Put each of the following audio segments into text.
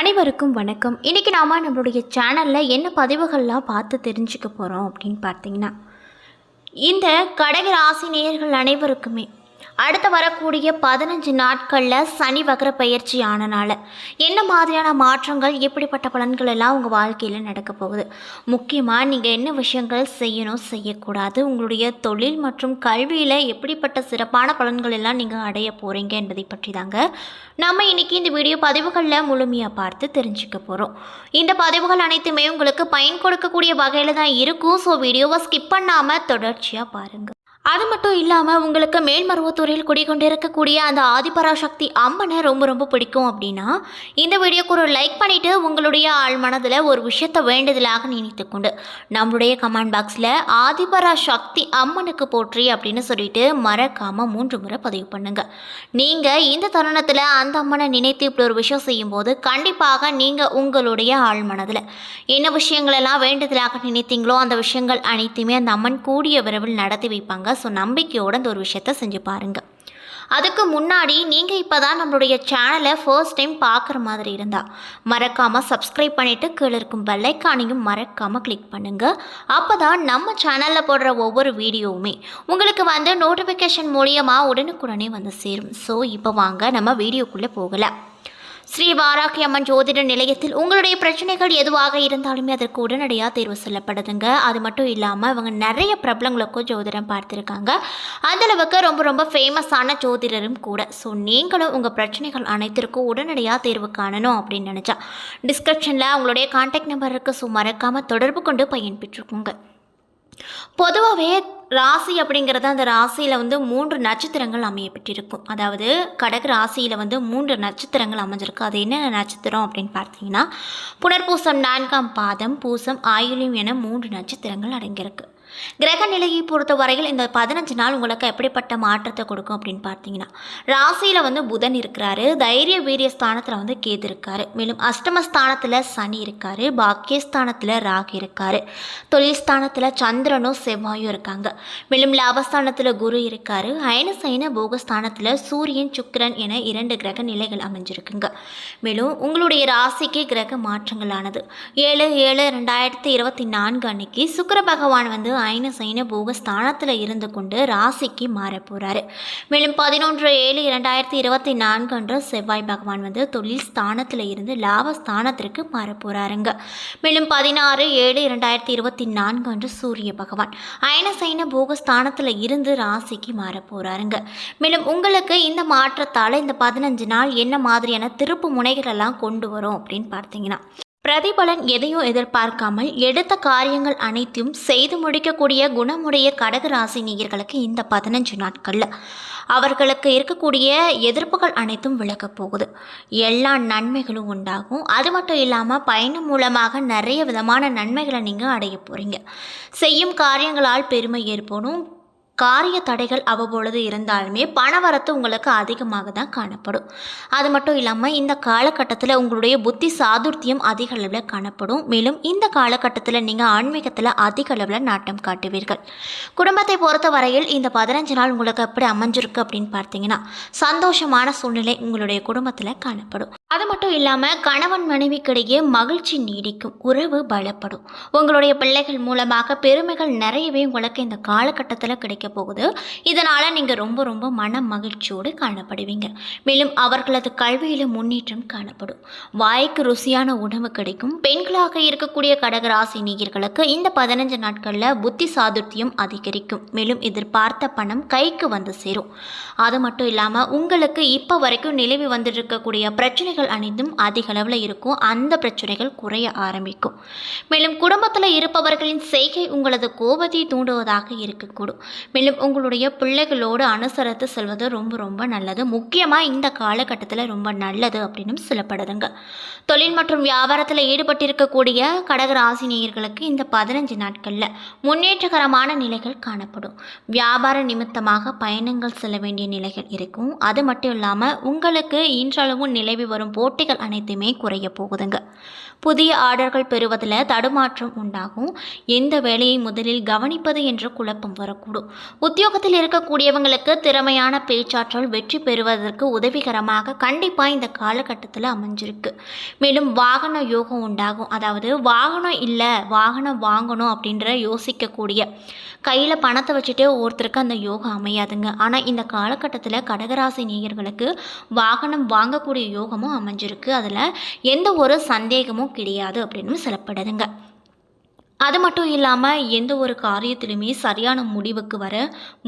அனைவருக்கும் வணக்கம். இன்றைக்கி நாம் நம்மளுடைய சேனலில் என்ன பதிவுகள்லாம் பார்த்து தெரிஞ்சுக்க போகிறோம் அப்படின்னு பார்த்தீங்கன்னா இந்த கடக ராசி நேயர்கள் அனைவருக்குமே அடுத்து வரக்கூடிய பதினஞ்சு நாட்களில் சனி வக்ர பயிற்சி ஆனனால என்ன மாதிரியான மாற்றங்கள் எப்படிப்பட்ட பலன்கள் எல்லாம் உங்கள் வாழ்க்கையில் நடக்க போகுது? முக்கியமாக நீங்கள் என்ன விஷயங்கள் செய்யணும் செய்யக்கூடாது உங்களுடைய தொழில் மற்றும் கல்வியில் எப்படிப்பட்ட சிறப்பான பலன்கள் எல்லாம் நீங்கள் அடைய போகிறீங்க என்பதை பற்றி தாங்க நம்ம இன்னைக்கு இந்த வீடியோ பதிவுகளில் முழுமையாக பார்த்து தெரிஞ்சுக்க போகிறோம் இந்த பதிவுகள் அனைத்துமே உங்களுக்கு பயன் கொடுக்கக்கூடிய வகையில் தான் இருக்கும். ஸோ வீடியோவை ஸ்கிப் பண்ணாமல் தொடர்ச்சியாக பாருங்கள் அது மட்டும் இல்லாமல் உங்களுக்கு மேல்மருவத்தூரில் குடிகொண்டிருக்கக்கூடிய அந்த ஆதிபராசக்தி அம்மனை ரொம்ப ரொம்ப பிடிக்கும் அப்படின்னா இந்த வீடியோக்கு ஒரு லைக் பண்ணிவிட்டு உங்களுடைய ஆள் மனதில் ஒரு விஷயத்தை வேண்டுதலாக நினைத்து கொண்டு நம்மளுடைய கமெண்ட் பாக்ஸில் ஆதிபராசக்தி அம்மனுக்கு போற்றி அப்படின்னு சொல்லிட்டு மறக்காமல் மூன்று முறை பதிவு பண்ணுங்கள் நீங்கள் இந்த தருணத்தில் அந்த அம்மனை நினைத்து இப்படி ஒரு விஷயம் செய்யும்போது கண்டிப்பாக நீங்கள் உங்களுடைய ஆள் மனதில் என்ன விஷயங்களெல்லாம் வேண்டுதலாக நினைத்தீங்களோ அந்த விஷயங்கள் அனைத்துமே அந்த அம்மன் கூடிய விரைவில் நடத்தி வைப்பாங்க. ஸோ நம்பிக்கையோடு அந்த ஒரு விஷயத்த செஞ்சு பாருங்கள் அதுக்கு முன்னாடி நீங்கள் இப்போ தான் நம்மளுடைய சேனலை ஃபர்ஸ்ட் டைம் பார்க்குற மாதிரி இருந்தால் மறக்காமல் சப்ஸ்கிரைப் பண்ணிவிட்டு கீழே இருக்கும் பெல்லைக்கானையும் மறக்காமல் கிளிக் பண்ணுங்கள் அப்போ தான் நம்ம சேனலில் போடுற ஒவ்வொரு வீடியோவுமே உங்களுக்கு வந்து நோட்டிஃபிகேஷன் மூலியமாக உடனுக்குடனே வந்து சேரும். ஸோ இப்போ வாங்க நம்ம வீடியோக்குள்ளே போகலாம். ஸ்ரீ வாராகி அம்மன் ஜோதிட நிலையத்தில் உங்களுடைய பிரச்சனைகள் எதுவாக இருந்தாலுமே அதற்கு உடனடியாக தேர்வு செல்லப்படுதுங்க அது மட்டும் இல்லாமல் அவங்க நிறைய பிரபலங்களுக்கும் ஜோதிடம் பார்த்துருக்காங்க. அந்தளவுக்கு ரொம்ப ரொம்ப ஃபேமஸான ஜோதிடரும் கூட. ஸோ நீங்களும் உங்கள் பிரச்சனைகள் அனைத்திற்கும் உடனடியாக தேர்வு காணணும் அப்படின்னு நினச்சா டிஸ்கிரிப்ஷனில் உங்களுடைய கான்டாக்ட் நம்பர் இருக்குது ஸோ மறக்காமல் தொடர்பு கொண்டு பயன்பெற்றுக்கோங்க பொதுவாகவே ராசி அப்படிங்கிறது அந்த ராசியில் வந்து மூன்று நட்சத்திரங்கள் அமையப்பட்டிருக்கும். அதாவது கடக ராசியில் வந்து மூன்று நட்சத்திரங்கள் அமைஞ்சிருக்கு. அது என்னென்ன நட்சத்திரம் அப்படின்னு பார்த்தீங்கன்னா புனர்பூசம் நான்காம் பாதம் பூசம் ஆயுளியம் என மூன்று நட்சத்திரங்கள் அடங்கியிருக்கு. கிரக நிலையை பொறுத்த வரையில் இந்த பதினஞ்சு நாள் உங்களுக்கு எப்படிப்பட்ட மாற்றத்தை கொடுக்கும் அப்படின்னு பார்த்தீங்கன்னா ராசியில் வந்து புதன் இருக்கிறாரு தைரிய வீரிய ஸ்தானத்தில் வந்து கேது இருக்காரு. மேலும் அஷ்டமஸ்தானத்தில் சனி இருக்காரு பாக்கியஸ்தானத்தில் ராகு இருக்காரு. தொழில் ஸ்தானத்தில் சந்திரனும் செவ்வாயும் இருக்காங்க. மேலும் லாபஸ்தானத்தில் குரு இருக்காரு. அயன சைன போகஸ்தானத்தில் சூரியன் சுக்கிரன் என இரண்டு கிரக நிலைகள் அமைஞ்சிருக்குங்க. மேலும் உங்களுடைய ராசிக்கு கிரக மாற்றங்களானது. ஏழு ஏழு ரெண்டாயிரத்தி இருபத்தி நான்கு அன்னைக்கு சுக்கர பகவான் வந்து ஐன சைன போக ஸ்தானத்தில் இருந்து கொண்டு ராசிக்கு மாற போகிறாரு மேலும் பதினொன்று ஏழு இரண்டாயிரத்தி இருபத்தி நான்கு அன்று செவ்வாய் பகவான் வந்து தொழில் ஸ்தானத்தில் இருந்து லாப ஸ்தானத்திற்கு மாறப்போகிறாருங்க மேலும் பதினாறு ஏழு இரண்டாயிரத்தி இருபத்தி நான்கு அன்று சூரிய பகவான் அயன சைன போக ஸ்தானத்தில் இருந்து ராசிக்கு மாறப்போகிறாருங்க மேலும் உங்களுக்கு இந்த மாற்றத்தால் இந்த பதினஞ்சு நாள் என்ன மாதிரியான திருப்பு முனைகளெல்லாம் கொண்டு வரும் அப்படின்னு பார்த்தீங்கன்னா பிரதிபலன் எதையும் எதிர்பார்க்காமல் எடுத்த காரியங்கள் அனைத்தையும் செய்து முடிக்கக்கூடிய குணமுடைய கடகு ராசி நேயர்களுக்கு இந்த பதினஞ்சு நாட்களில் அவர்களுக்கு இருக்கக்கூடிய எதிர்ப்புகள் அனைத்தும் விளக்கப் போகுது. எல்லா நன்மைகளும் உண்டாகும். அது மட்டும் இல்லாமல் பயணம் மூலமாக நிறைய விதமான நன்மைகளை நீங்கள் அடைய போகிறீங்க செய்யும் காரியங்களால் பெருமை ஏற்படும். காரிய தடைகள் அவ்வப்பொழுது இருந்தாலுமே பணவரத்து உங்களுக்கு அதிகமாக தான் காணப்படும். அது மட்டும் இல்லாமல் இந்த காலகட்டத்தில் உங்களுடைய புத்தி சாதுர்த்தியம் அதிக அளவில் காணப்படும். மேலும் இந்த காலகட்டத்தில் நீங்கள் ஆன்மீகத்தில் அதிக அளவில் நாட்டம் காட்டுவீர்கள். குடும்பத்தை பொறுத்த வரையில் இந்த பதினஞ்சு நாள் உங்களுக்கு எப்படி அமைஞ்சிருக்கு அப்படின்னு பார்த்தீங்கன்னா சந்தோஷமான சூழ்நிலை உங்களுடைய குடும்பத்தில் காணப்படும். அது மட்டும் இல்லாமல் கணவன் மனைவிக்கிடையே மகிழ்ச்சி நீடிக்கும் உறவு பலப்படும். உங்களுடைய பிள்ளைகள் மூலமாக பெருமைகள் நிறையவே உங்களுக்கு இந்த காலகட்டத்தில் கிடைக்க போகுது. இதனால் நீங்கள் ரொம்ப ரொம்ப மன மகிழ்ச்சியோடு காணப்படுவீங்க. மேலும் அவர்களது கல்வியில் முன்னேற்றம் காணப்படும். வாய்க்கு ருசியான உணவு கிடைக்கும். பெண்களாக இருக்கக்கூடிய கடகராசி நீர்களுக்கு இந்த பதினஞ்சு நாட்களில் புத்தி சாதுர்த்தியம் அதிகரிக்கும். மேலும் எதிர்பார்த்த பணம் கைக்கு வந்து சேரும். அது மட்டும் இல்லாமல் உங்களுக்கு இப்போ வரைக்கும் நிலவி வந்துட்டு இருக்கக்கூடிய பிரச்சனைகள் அனைத்தும் அதிக அளவில் இருக்கும். அந்த பிரச்சனைகள் குறைய ஆரம்பிக்கும். மேலும் குடும்பத்தில் இருப்பவர்களின் செய்கை உங்களது கோபத்தை தூண்டுவதாக இருக்கக்கூடும். மேலும் உங்களுடைய பிள்ளைகளோடு அனுசரித்து செல்வது ரொம்ப ரொம்ப நல்லது. முக்கியமாக இந்த காலகட்டத்தில் ரொம்ப நல்லது அப்படின்னு சொல்லப்படுதுங்க. தொழில் மற்றும் வியாபாரத்தில் ஈடுபட்டிருக்கக்கூடிய கடகராசி நேயர்களுக்கு இந்த பதினஞ்சு நாட்களில் முன்னேற்றகரமான நிலைகள் காணப்படும். வியாபார நிமித்தமாக பயணங்கள் செல்ல வேண்டிய நிலைகள் இருக்கும். அது மட்டும் இல்லாமல் உங்களுக்கு இன்றளவும் நிலவி வரும் போட்டிகள் அனைத்துமே குறைய போகுதுங்க. புதிய ஆர்டர்கள் பெறுவதில் தடுமாற்றம் உண்டாகும். எந்த வேலையை முதலில் கவனிப்பது என்ற குழப்பம் வரக்கூடும். உத்தியோகத்தில் இருக்கக்கூடியவங்களுக்கு திறமையான பேச்சாற்றல் வெற்றி பெறுவதற்கு உதவிகரமாக கண்டிப்பாக இந்த காலகட்டத்தில் அமைஞ்சிருக்கு. மேலும் வாகன யோகம் உண்டாகும். அதாவது வாகனம் இல்லை வாகனம் வாங்கணும் அப்படின்ற யோசிக்கக்கூடிய கையில் பணத்தை வச்சுட்டு ஒருத்தருக்கு அந்த யோகம் அமையாதுங்க. ஆனால் இந்த காலகட்டத்தில் கடகராசி நேயர்களுக்கு வாகனம் வாங்கக்கூடிய யோகமும் அமைஞ்சிருக்கு. அதில் எந்த ஒரு சந்தேகமும் கிடையாது அப்படின்னு சொல்லப்படுதுங்க. அது மட்டும் இல்லாமல் எந்த ஒரு காரியத்திலுமே சரியான முடிவுக்கு வர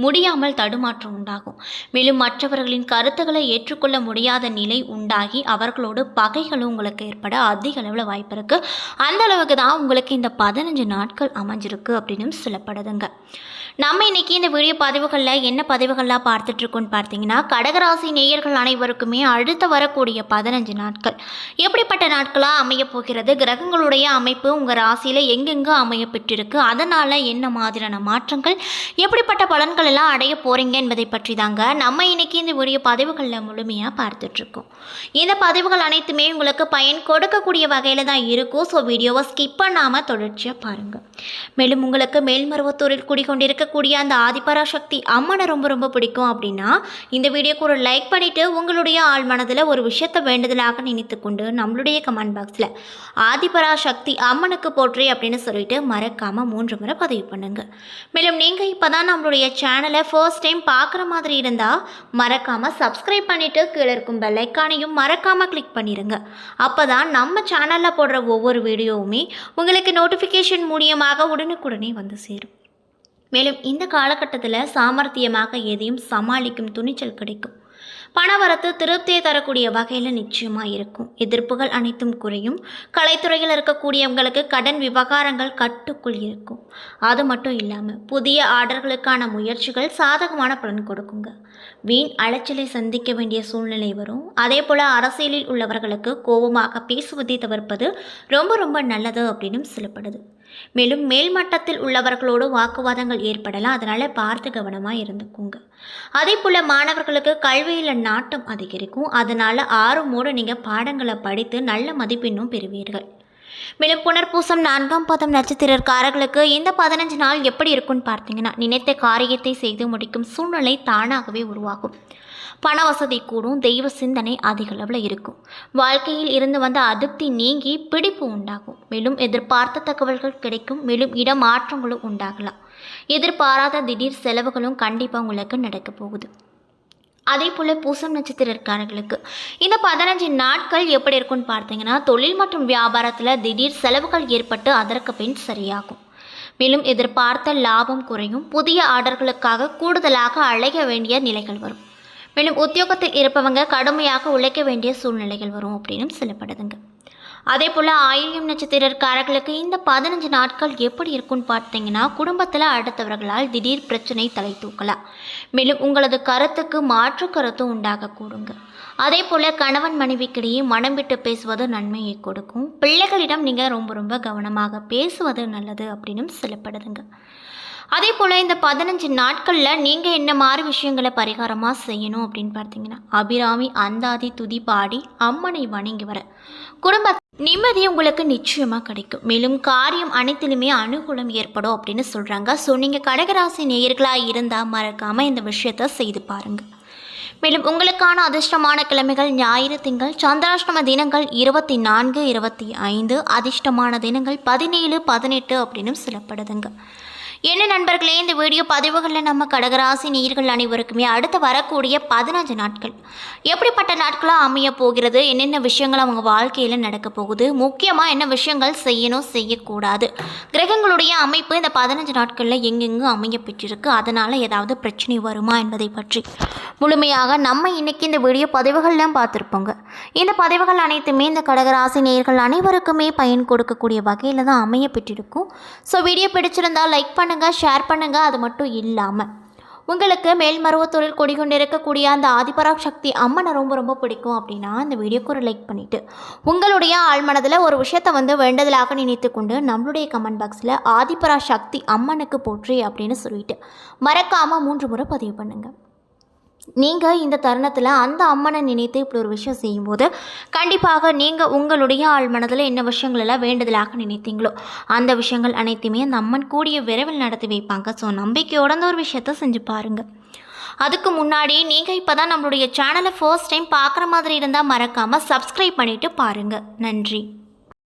முடியாமல் தடுமாற்றம் உண்டாகும். மேலும் மற்றவர்களின் கருத்துக்களை ஏற்றுக்கொள்ள முடியாத நிலை உண்டாகி அவர்களோடு பகைகளும் உங்களுக்கு ஏற்பட அதிக அளவில் வாய்ப்பு இருக்குது அந்த அளவுக்கு தான் உங்களுக்கு இந்த பதினஞ்சு நாட்கள் அமைஞ்சிருக்கு அப்படின்னு சொல்லப்படுதுங்க. நம்ம இன்னைக்கு இந்த வீடியோ பதிவுகளில் என்ன பதிவுகள்லாம் பார்த்துட்ருக்கோன்னு பார்த்தீங்கன்னா கடகராசி நேயர்கள் அனைவருக்குமே அடுத்து வரக்கூடிய பதினஞ்சு நாட்கள். எப்படிப்பட்ட நாட்களாக அமைய போகிறது? கிரகங்களுடைய அமைப்பு உங்கள் ராசியில் எங்கெங்கே அமைய பெற்றிருக்கு? அதனால் என்ன மாதிரியான மாற்றங்கள்? எப்படிப்பட்ட பலன்கள் எல்லாம் அடைய போகிறீங்க என்பதை பற்றி தாங்க நம்ம இன்னைக்கு இந்த வீடியோ பதிவுகளில் முழுமையாக பார்த்துட்ருக்கோம். இந்த பதிவுகள் அனைத்துமே உங்களுக்கு பயன் கொடுக்கக்கூடிய வகையில் தான் இருக்கும். ஸோ வீடியோவை ஸ்கிப் பண்ணாமல் தொடர்ச்சியாக பாருங்கள் மேலும் உங்களுக்கு மேல்மருவத்தூரில் இருக்கக்கூடிய அந்த ஆதிபராசக்தி அம்மனை ரொம்ப ரொம்ப பிடிக்கும் அப்படின்னா இந்த வீடியோக்கு ஒரு லைக் பண்ணிவிட்டு உங்களுடைய ஆள் மனதில் ஒரு விஷயத்தை வேண்டுதலாக நினைத்து கொண்டு நம்மளுடைய கமெண்ட் பாக்ஸில் ஆதிபராசக்தி அம்மனுக்கு போற்றி அப்படின்னு சொல்லிட்டு மறக்காமல் மூன்று முறை பதிவு பண்ணுங்கள் மேலும் நீங்கள் இப்போ தான் நம்மளுடைய சேனலை ஃபர்ஸ்ட் டைம் பார்க்குற மாதிரி இருந்தால் மறக்காமல் சப்ஸ்கிரைப் பண்ணிவிட்டு கீழே இருக்கும் பெல்லைக்கானையும் மறக்காமல் கிளிக் பண்ணிடுங்க அப்போ தான் நம்ம சேனலில் போடுற ஒவ்வொரு வீடியோவுமே உங்களுக்கு நோட்டிஃபிகேஷன் மூலியமாக உடனுக்குடனே வந்து சேரும். மேலும் இந்த காலகட்டத்தில் சாமர்த்தியமாக எதையும் சமாளிக்கும் துணிச்சல் கிடைக்கும். பணவரத்து திருப்தியை தரக்கூடிய வகையில் நிச்சயமாக இருக்கும். எதிர்ப்புகள் அனைத்தும் குறையும். கலைத்துறையில் இருக்கக்கூடியவங்களுக்கு கடன் விவகாரங்கள் கட்டுக்குள் இருக்கும். அது மட்டும் இல்லாமல் புதிய ஆர்டர்களுக்கான முயற்சிகள் சாதகமான பலன் கொடுக்குங்க. வீண் அலைச்சலை சந்திக்க வேண்டிய சூழ்நிலை வரும். அதே போல் அரசியலில் உள்ளவர்களுக்கு கோபமாக பேசுவதை தவிர்ப்பது ரொம்ப ரொம்ப நல்லது அப்படின்னு சொல்லப்படுது. மேலும் மேல்மட்டத்தில் உள்ளவர்களோடு வாக்குவாதங்கள் ஏற்படலாம். அதனால் பார்த்து கவனமாக இருந்துக்குங்க. அதே போல் மாணவர்களுக்கு கல்வியில் நாட்டம் அதிகரிக்கும். அதனால் ஆர்வமோடு நீங்கள் பாடங்களை படித்து நல்ல மதிப்பெண்ணும் பெறுவீர்கள். மேலும் புனர்பூசம் நான்காம் பதம் நட்சத்திரக்காரர்களுக்கு இந்த பதினஞ்சு நாள் எப்படி இருக்கும்னு பார்த்தீங்கன்னா நினைத்த காரியத்தை செய்து முடிக்கும் சூழ்நிலை தானாகவே உருவாகும். பண வசதி கூடும் தெய்வ சிந்தனை அதிக அளவில் இருக்கும். வாழ்க்கையில் இருந்து வந்த அதிருப்தி நீங்கி பிடிப்பு உண்டாகும். மேலும் எதிர்பார்த்த தகவல்கள் கிடைக்கும். மேலும் இடமாற்றங்களும் உண்டாகலாம். எதிர்பாராத திடீர் செலவுகளும் கண்டிப்பாக உங்களுக்கு நடக்க போகுது. அதே போல் பூசம் நட்சத்திரக்காரர்களுக்கு இந்த பதினஞ்சு நாட்கள் எப்படி இருக்கும்னு பார்த்தீங்கன்னா தொழில் மற்றும் வியாபாரத்தில் திடீர் செலவுகள் ஏற்பட்டு அதற்கு பின் சரியாகும். மேலும் எதிர்பார்த்த லாபம் குறையும். புதிய ஆர்டர்களுக்காக கூடுதலாக அழைய வேண்டிய நிலைகள் வரும். மேலும் உத்தியோகத்தில் இருப்பவங்க கடுமையாக உழைக்க வேண்டிய சூழ்நிலைகள் வரும் அப்படின்னு சொல்லப்படுதுங்க. அதே போல் ஆயிரம் நட்சத்திரக்காரர்களுக்கு இந்த பதினஞ்சு நாட்கள் எப்படி இருக்கும்னு பார்த்தீங்கன்னா குடும்பத்தில் அடுத்தவர்களால் திடீர் பிரச்சனை தலை தூக்கலாம் மேலும் உங்களது கருத்துக்கு மாற்று கருத்தும் உண்டாகக்கூடுங்க. அதே போல் கணவன் மனைவிக்கிடையே மனம் விட்டு பேசுவது நன்மையை கொடுக்கும். பிள்ளைகளிடம் நீங்கள் ரொம்ப ரொம்ப கவனமாக பேசுவது நல்லது அப்படின்னு சொல்லப்படுதுங்க. அதே போல் இந்த பதினஞ்சு நாட்களில் நீங்கள் என்ன மாதிரி விஷயங்களை பரிகாரமாக செய்யணும் அப்படின்னு பார்த்தீங்கன்னா அபிராமி அந்தாதி துதி பாடி அம்மனை வணங்கி வர. குடும்ப நிம்மதி உங்களுக்கு நிச்சயமாக கிடைக்கும். மேலும் காரியம் அனைத்திலுமே அனுகூலம் ஏற்படும் அப்படின்னு சொல்கிறாங்க ஸோ நீங்கள் கடகராசி நேயர்களாக இருந்தால் மறக்காமல் இந்த விஷயத்த செய்து பாருங்கள் மேலும் உங்களுக்கான அதிர்ஷ்டமான கிழமைகள் ஞாயிறு திங்கள் சந்திராஷ்டம தினங்கள் இருபத்தி நான்கு இருபத்தி ஐந்து அதிர்ஷ்டமான தினங்கள் பதினேழு பதினெட்டு அப்படின்னு சொல்லப்படுதுங்க. என்ன நண்பர்களே இந்த வீடியோ பதிவுகளில் நம்ம கடகராசி நீர்கள் அனைவருக்குமே அடுத்து வரக்கூடிய பதினஞ்சு நாட்கள். எப்படிப்பட்ட நாட்களாக அமைய போகிறது? என்னென்ன விஷயங்கள் அவங்க வாழ்க்கையில் நடக்க போகுது? முக்கியமாக என்ன விஷயங்கள் செய்யணும் செய்யக்கூடாது? கிரகங்களுடைய அமைப்பு இந்த பதினஞ்சு நாட்களில் எங்கெங்கு அமைய பெற்றிருக்கு? அதனால் ஏதாவது பிரச்சனை வருமா என்பதை பற்றி. முழுமையாக நம்ம இன்னைக்கு இந்த வீடியோ பதிவுகள்லாம் பார்த்துருப்போங்க. இந்த பதிவுகள் அனைத்துமே இந்த கடகராசி நேர்கள் அனைவருக்குமே பயன் கொடுக்கக்கூடிய வகையில் தான் அமைய பெற்றிருக்கும். ஸோ வீடியோ பிடிச்சிருந்தால் லைக் பண்ண பண்ணுங்கள் ஷேர் பண்ணுங்கள் அது மட்டும் இல்லாமல் உங்களுக்கு மேல்மருவத்தூரில் குடிகொண்டிருக்கக்கூடிய அந்த ஆதிபராக் சக்தி அம்மனை ரொம்ப ரொம்ப பிடிக்கும் அப்படின்னா இந்த வீடியோக்கு ஒரு லைக் பண்ணிவிட்டு உங்களுடைய ஆழ்மனதில் ஒரு விஷயத்தை வந்து வேண்டுதலாக நினைத்து கொண்டு நம்மளுடைய கமெண்ட் பாக்ஸில் ஆதிபரா சக்தி அம்மனுக்கு போற்றி அப்படின்னு சொல்லிட்டு மறக்காமல் மூன்று முறை பதிவு பண்ணுங்கள் நீங்கள் இந்த தருணத்தில் அந்த அம்மனை நினைத்து இப்படி ஒரு விஷயம் செய்யும்போது கண்டிப்பாக நீங்கள் உங்களுடைய ஆள் மனதில் என்ன விஷயங்கள் எல்லாம் வேண்டுதலாக நினைத்தீங்களோ அந்த விஷயங்கள் அனைத்தையுமே அந்த அம்மன் கூடிய விரைவில் நடத்தி வைப்பாங்க. ஸோ நம்பிக்கையோட ஒரு விஷயத்த செஞ்சு பாருங்கள் அதுக்கு முன்னாடி நீங்கள் இப்போ தான் நம்மளுடைய சேனலை ஃபர்ஸ்ட் டைம் பார்க்குற மாதிரி இருந்தால் மறக்காமல் சப்ஸ்கிரைப் பண்ணிவிட்டு பாருங்கள் நன்றி.